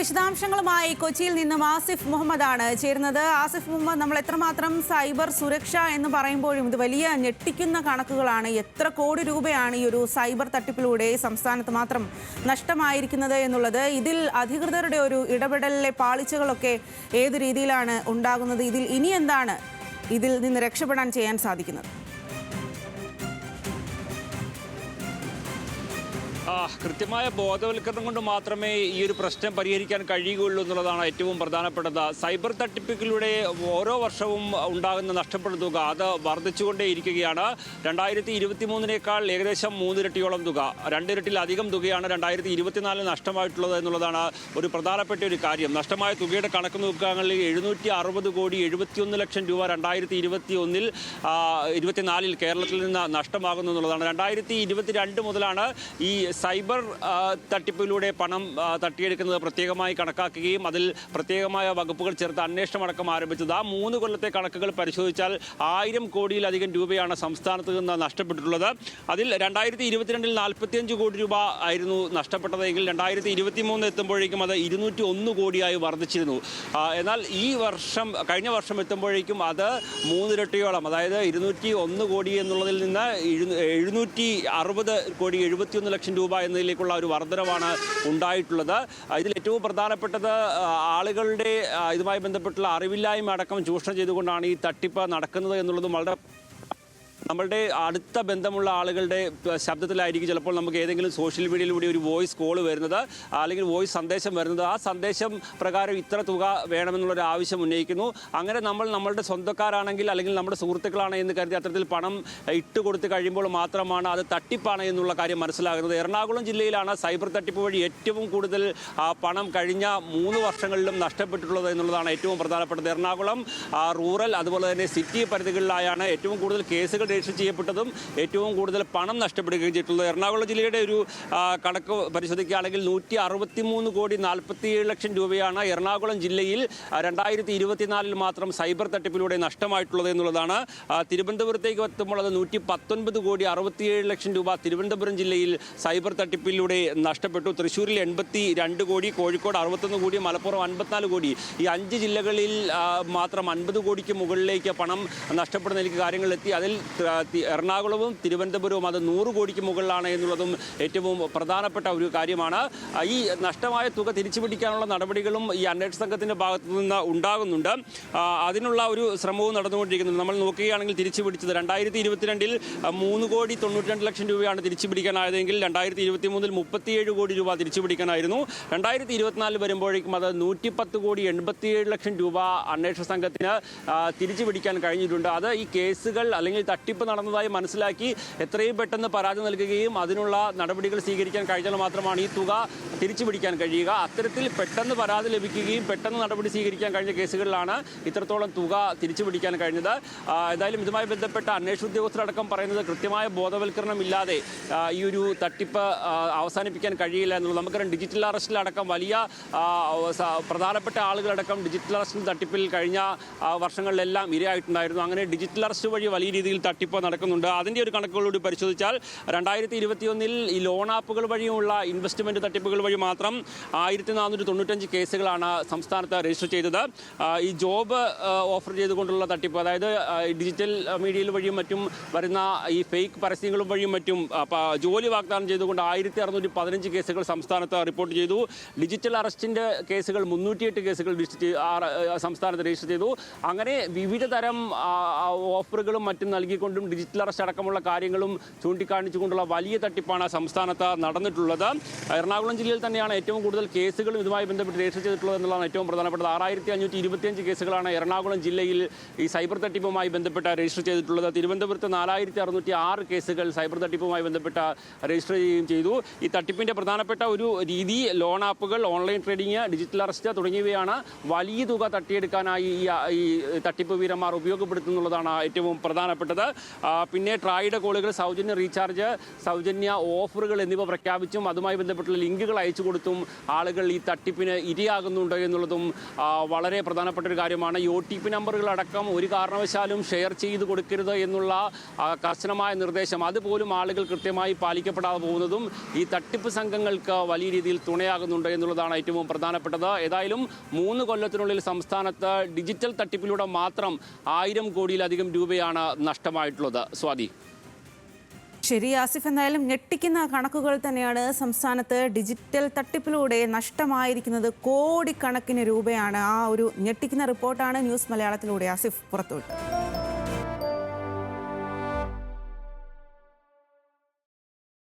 വിശദാംശങ്ങളുമായി കൊച്ചിയിൽ നിന്നും ആസിഫ് മുഹമ്മദ് ആണ് ചേരുന്നത്. ആസിഫ് മുഹമ്മദ് നമ്മൾ എത്രമാത്രം സൈബർ സുരക്ഷ എന്ന് പറയുമ്പോഴും ഇത് വലിയ ഞെട്ടിക്കുന്ന കണക്കുകളാണ്. എത്ര കോടി രൂപയാണ് ഈ ഒരു സൈബർ തട്ടിപ്പിലൂടെ സംസ്ഥാനത്ത് മാത്രം നഷ്ടമായിരിക്കുന്നത് എന്നുള്ളത്. ഇതിൽ അധികൃതരുടെ ഒരു ഇടപെടലിലെ പാളിച്ചകളൊക്കെ ഏത് രീതിയിലാണ് ഉണ്ടാകുന്നത്? ഇതിൽ ഇനി എന്താണ് ഇതിൽ നിന്ന് രക്ഷപ്പെടാൻ ചെയ്യാൻ സാധിക്കുന്നത്? കൃത്യമായ ബോധവൽക്കരണം കൊണ്ട് മാത്രമേ ഈ ഒരു പ്രശ്നം പരിഹരിക്കാൻ കഴിയുകയുള്ളൂ എന്നുള്ളതാണ് ഏറ്റവും പ്രധാനപ്പെട്ടത്. സൈബർ തട്ടിപ്പിക്കലൂടെ ഓരോ വർഷവും ഉണ്ടാകുന്ന നഷ്ടപ്പെടുന്ന തുക അത് വർദ്ധിച്ചുകൊണ്ടേയിരിക്കുകയാണ്. രണ്ടായിരത്തി ഇരുപത്തി മൂന്നിനേക്കാൾ ഏകദേശം മൂന്നിരട്ടിയോളം തുക. രണ്ടിരട്ടിലധികം തുകയാണ് രണ്ടായിരത്തി ഇരുപത്തിനാലിൽ നഷ്ടമായിട്ടുള്ളത് എന്നുള്ളതാണ് ഒരു പ്രധാനപ്പെട്ട ഒരു കാര്യം. നഷ്ടമായ തുകയുടെ കണക്ക് നോക്കുകയാണെങ്കിൽ എഴുന്നൂറ്റി അറുപത് കോടി എഴുപത്തിയൊന്ന് ലക്ഷം രൂപ രണ്ടായിരത്തി ഇരുപത്തി ഒന്നിൽ ഇരുപത്തിനാലിൽ കേരളത്തിൽ നിന്ന് നഷ്ടമാകുന്നു എന്നുള്ളതാണ്. രണ്ടായിരത്തി ഇരുപത്തിരണ്ട് മുതലാണ് ഈ സൈബർ തട്ടിപ്പിലൂടെ പണം തട്ടിയെടുക്കുന്നത് പ്രത്യേകമായി കണക്കാക്കുകയും അതിൽ പ്രത്യേകമായ വകുപ്പുകൾ ചേർത്ത് അന്വേഷണം അടക്കം ആരംഭിച്ചത്. ആ മൂന്ന് കൊല്ലത്തെ കണക്കുകൾ പരിശോധിച്ചാൽ ആയിരം കോടിയിലധികം രൂപയാണ് സംസ്ഥാനത്ത് നിന്ന് നഷ്ടപ്പെട്ടിട്ടുള്ളത്. അതിൽ രണ്ടായിരത്തി ഇരുപത്തിരണ്ടിൽ നാൽപ്പത്തിയഞ്ച് കോടി രൂപ ആയിരുന്നു നഷ്ടപ്പെട്ടതെങ്കിൽ രണ്ടായിരത്തി ഇരുപത്തി മൂന്ന് എത്തുമ്പോഴേക്കും അത് ഇരുന്നൂറ്റി ഒന്ന് കോടിയായി വർദ്ധിച്ചിരുന്നു. എന്നാൽ ഈ വർഷം കഴിഞ്ഞ വർഷം എത്തുമ്പോഴേക്കും അത് മൂന്നിരട്ടിയോളം അതായത് ഇരുന്നൂറ്റി ഒന്ന് കോടി എന്നുള്ളതിൽ നിന്ന് എഴുന്നൂ- എഴുന്നൂറ്റി അറുപത് കോടി എഴുപത്തിയൊന്ന് ലക്ഷം രൂപ എന്നതിലേക്കുള്ള ഒരു വർധനവാണ് ഉണ്ടായിട്ടുള്ളത്. ഇതിൽ ഏറ്റവും പ്രധാനപ്പെട്ടത് ആളുകളുടെ ഇതുമായി ബന്ധപ്പെട്ടുള്ള അറിവില്ലായ്മ അടക്കം ചൂഷണം ചെയ്തുകൊണ്ടാണ് ഈ തട്ടിപ്പ് നടക്കുന്നത് എന്നുള്ളതും വളരെ നമ്മളുടെ അടുത്ത ബന്ധമുള്ള ആളുകളുടെ ശബ്ദത്തിലായിരിക്കും ചിലപ്പോൾ നമുക്ക് ഏതെങ്കിലും സോഷ്യൽ മീഡിയയിലൂടെ ഒരു വോയിസ് കോൾ വരുന്നത് അല്ലെങ്കിൽ വോയിസ് സന്ദേശം വരുന്നത്. ആ സന്ദേശം പ്രകാരം ഇത്ര തുക വേണമെന്നുള്ളൊരു ആവശ്യം ഉന്നയിക്കുന്നു. അങ്ങനെ നമ്മൾ നമ്മളുടെ സ്വന്തക്കാരാണെങ്കിൽ അല്ലെങ്കിൽ നമ്മുടെ സുഹൃത്തുക്കളാണ് എന്ന് കരുതി അത്തരത്തിൽ പണം ഇട്ട് കൊടുത്ത് കഴിയുമ്പോൾ മാത്രമാണ് അത് തട്ടിപ്പാണ് എന്നുള്ള കാര്യം മനസ്സിലാകുന്നത്. എറണാകുളം ജില്ലയിലാണ് സൈബർ തട്ടിപ്പ് വഴി ഏറ്റവും കൂടുതൽ പണം കഴിഞ്ഞ മൂന്ന് വർഷങ്ങളിലും നഷ്ടപ്പെട്ടിട്ടുള്ളത് എന്നുള്ളതാണ് ഏറ്റവും പ്രധാനപ്പെട്ടത്. എറണാകുളം റൂറൽ അതുപോലെ തന്നെ സിറ്റി പരിധികളിലായാണ് ഏറ്റവും കൂടുതൽ കേസുകൾ രജിസ്റ്റർ ചെയ്യപ്പെട്ടതും ഏറ്റവും കൂടുതൽ പണം നഷ്ടപ്പെടുകയും ചെയ്തിട്ടുള്ളത് എറണാകുളം ജില്ലയുടെ ഒരു കണക്ക് പരിശോധിക്കുകയാണെങ്കിൽ നൂറ്റി അറുപത്തി മൂന്ന് കോടി നാൽപ്പത്തിയേഴ് ലക്ഷം രൂപയാണ് എറണാകുളം ജില്ലയിൽ രണ്ടായിരത്തി ഇരുപത്തിനാലിൽ മാത്രം സൈബർ തട്ടിപ്പിലൂടെ നഷ്ടമായിട്ടുള്ളത് എന്നുള്ളതാണ്. തിരുവനന്തപുരത്തേക്ക് എത്തുമ്പോൾ അത് നൂറ്റി പത്തൊൻപത് കോടി അറുപത്തിയേഴ് ലക്ഷം രൂപ തിരുവനന്തപുരം ജില്ലയിൽ സൈബർ തട്ടിപ്പിലൂടെ നഷ്ടപ്പെട്ടു. തൃശ്ശൂരിൽ എൺപത്തി രണ്ട് കോടി കോഴിക്കോട് അറുപത്തൊന്ന് കോടി മലപ്പുറം അൻപത്തിനാല് കോടി. ഈ അഞ്ച് ജില്ലകളിൽ മാത്രം അൻപത് കോടിക്ക് മുകളിലേക്ക് പണം നഷ്ടപ്പെടുന്ന കാര്യങ്ങളിലെത്തി അതിൽ ത- തി- എറണാകുളവും തിരുവനന്തപുരവും അത് നൂറ് കോടിക്ക് മുകളിലാണ് എന്നുള്ളതും ഏറ്റവും പ്രധാനപ്പെട്ട ഒരു കാര്യമാണ്. ഈ നഷ്ടമായ തുക തിരിച്ചു പിടിക്കാനുള്ള നടപടികളും ഈ അന്വേഷണ സംഘത്തിന്റെ ഭാഗത്തു നിന്ന് ഉണ്ടാകുന്നുണ്ട്. അതിനുള്ള ഒരു ശ്രമവും നടന്നുകൊണ്ടിരിക്കുന്നുണ്ട്. നമ്മൾ നോക്കുകയാണെങ്കിൽ തിരിച്ചു പിടിച്ചത് രണ്ടായിരത്തി ഇരുപത്തിരണ്ടിൽ മൂന്ന് കോടി തൊണ്ണൂറ്റി ലക്ഷം രൂപയാണ് തിരിച്ചു പിടിക്കാനായതെങ്കിൽ രണ്ടായിരത്തി ഇരുപത്തി മൂന്നിൽ മുപ്പത്തിയേഴ് കോടി രൂപ തിരിച്ചു പിടിക്കാനായിരുന്നു. രണ്ടായിരത്തി ഇരുപത്തിനാലിൽ വരുമ്പോഴേക്കും അത് നൂറ്റിപ്പത്ത് കോടി എൺപത്തിയേഴ് ലക്ഷം രൂപ അന്വേഷണ സംഘത്തിന് തിരിച്ചു പിടിക്കാൻ കഴിഞ്ഞിട്ടുണ്ട്. അത് ഈ കേസുകൾ അല്ലെങ്കിൽ തട്ടിപ്പ് നടന്നതായി മനസ്സിലാക്കി എത്രയും പെട്ടെന്ന് പരാതി നൽകുകയും അതിനുള്ള നടപടികൾ സ്വീകരിക്കാൻ കഴിഞ്ഞാൽ മാത്രമാണ് ഈ തുക തിരിച്ചു പിടിക്കാൻ കഴിയുക. അത്തരത്തിൽ പെട്ടെന്ന് പരാതി ലഭിക്കുകയും പെട്ടെന്ന് നടപടി സ്വീകരിക്കാൻ കഴിഞ്ഞ കേസുകളിലാണ് ഇത്രത്തോളം തുക തിരിച്ചു പിടിക്കാൻ കഴിഞ്ഞത് ഏതായാലും ഇതുമായി ബന്ധപ്പെട്ട അന്വേഷണ ഉദ്യോഗസ്ഥരടക്കം പറയുന്നത് കൃത്യമായ ബോധവൽക്കരണം ഇല്ലാതെ ഈ ഒരു തട്ടിപ്പ് അവസാനിപ്പിക്കാൻ കഴിയില്ല എന്നുള്ളത്. നമുക്കറിയാം ഡിജിറ്റൽ അറസ്റ്റിലടക്കം വലിയ പ്രധാനപ്പെട്ട ആളുകളടക്കം ഡിജിറ്റൽ അറസ്റ്റിൽ തട്ടിപ്പിൽ കഴിഞ്ഞ വർഷങ്ങളിലെല്ലാം ഇരയായിട്ടുണ്ടായിരുന്നു. അങ്ങനെ ഡിജിറ്റൽ അറസ്റ്റ് വഴി വലിയ രീതിയിൽ തട്ടിപ്പ് നടക്കുന്നുണ്ട്. അതിന്റെ ഒരു കണക്കുകളോട് പരിശോധിച്ചാൽ രണ്ടായിരത്തി ഇരുപത്തിയൊന്നിൽ ഈ ലോൺ ആപ്പുകൾ വഴിയുമുള്ള ഇൻവെസ്റ്റ്മെന്റ് തട്ടിപ്പുകൾ വഴി മാത്രം ആയിരത്തി നാനൂറ്റി തൊണ്ണൂറ്റഞ്ച് കേസുകളാണ് സംസ്ഥാനത്ത് രജിസ്റ്റർ ചെയ്തത്. ഈ ജോബ് ഓഫർ ചെയ്തുകൊണ്ടുള്ള തട്ടിപ്പ് അതായത് ഡിജിറ്റൽ മീഡിയയിൽ വഴിയും മറ്റും വരുന്ന ഈ ഫേക്ക് പരസ്യങ്ങളും വഴിയും മറ്റും ജോലി വാഗ്ദാനം ചെയ്തുകൊണ്ട് ആയിരത്തി അറുന്നൂറ്റി പതിനഞ്ച് കേസുകൾ സംസ്ഥാനത്ത് റിപ്പോർട്ട് ചെയ്തു. ഡിജിറ്റൽ അറസ്റ്റിന്റെ കേസുകൾ മുന്നൂറ്റിയെട്ട് കേസുകൾ സംസ്ഥാനത്ത് രജിസ്റ്റർ ചെയ്തു. അങ്ങനെ വിവിധ തരം ഓഫറുകളും മറ്റും നൽകിക്കൊണ്ടും ഡിജിറ്റൽ അറസ്റ്റ് അടക്കമുള്ള കാര്യങ്ങളും ചൂണ്ടിക്കാണിച്ചുകൊണ്ടുള്ള വലിയ തട്ടിപ്പാണ് സംസ്ഥാനത്ത് നടന്നിട്ടുള്ളത്. എറണാകുളം ജില്ലയിൽ തന്നെയാണ് ഏറ്റവും കൂടുതൽ കേസുകളും ഇതുമായി ബന്ധപ്പെട്ട് രജിസ്റ്റർ ചെയ്തിട്ടുള്ളത് എന്നുള്ളതാണ് ഏറ്റവും പ്രധാനപ്പെട്ടത്. ആറായിരത്തി അഞ്ഞൂറ്റി ഇരുപത്തിയഞ്ച് കേസുകളാണ് എറണാകുളം ജില്ലയിൽ ഈ സൈബർ തട്ടിപ്പുമായി ബന്ധപ്പെട്ട് രജിസ്റ്റർ ചെയ്തിട്ടുള്ളത്. തിരുവനന്തപുരത്ത് നാലായിരത്തി അറുന്നൂറ്റി ആറ് കേസുകൾ സൈബർ തട്ടിപ്പുമായി ബന്ധപ്പെട്ട് രജിസ്റ്റർ ചെയ്യുകയും ചെയ്തു. ഈ തട്ടിപ്പിന്റെ പ്രധാനപ്പെട്ട ഒരു രീതി ലോൺ ആപ്പുകൾ ഓൺലൈൻ ട്രേഡിംഗ് ഡിജിറ്റൽ അറസ്റ്റ് തുടങ്ങിയവയാണ് വലിയ തുക തട്ടിയെടുക്കാനായി ഈ തട്ടിപ്പ് വീരന്മാർ ഉപയോഗപ്പെടുത്തുന്നുള്ളതാണ് ഏറ്റവും പ്രധാനപ്പെട്ടത്. പിന്നെ ട്രായുടെ കോളുകൾ സൗജന്യ റീചാർജ് സൗജന്യ ഓഫറുകൾ എന്നിവ പ്രഖ്യാപിച്ചും അതുമായി ബന്ധപ്പെട്ടുള്ള ലിങ്കുകൾ അയച്ചു കൊടുത്തും ആളുകൾ ഈ തട്ടിപ്പിന് ഇരയാകുന്നുണ്ട് എന്നുള്ളതും വളരെ പ്രധാനപ്പെട്ട ഒരു കാര്യമാണ്. ഒ ടി പി നമ്പറുകൾ അടക്കം ഒരു കാരണവശാലും ഷെയർ ചെയ്ത് കൊടുക്കരുത് എന്നുള്ള കർശനമായ നിർദ്ദേശം. അതുപോലും ആളുകൾ കൃത്യമായി പാലിക്കപ്പെടാതെ പോകുന്നതും ഈ തട്ടിപ്പ് സംഘങ്ങൾക്ക് വലിയ രീതിയിൽ തുണയാകുന്നുണ്ട് എന്നുള്ളതാണ് ഏറ്റവും പ്രധാനപ്പെട്ടത്. ഏതായാലും മൂന്ന് കൊല്ലത്തിനുള്ളിൽ സംസ്ഥാനത്ത് ഡിജിറ്റൽ തട്ടിപ്പിലൂടെ മാത്രം ആയിരം കോടിയിലധികം രൂപയാണ് നഷ്ടമായിട്ടുള്ളത് സ്വാതി. ശരി ആസിഫ് എന്തായാലും ഞെട്ടിക്കുന്ന കണക്കുകൾ തന്നെയാണ് സംസ്ഥാനത്ത് ഡിജിറ്റൽ തട്ടിപ്പിലൂടെ നഷ്ടമായിരിക്കുന്നത് കോടിക്കണക്കിന് രൂപയാണ്. ആ ഒരു ഞെട്ടിക്കുന്ന റിപ്പോർട്ടാണ് ന്യൂസ് മലയാളത്തിലൂടെ. ആസിഫ് പുറത്തുവിട്ടത്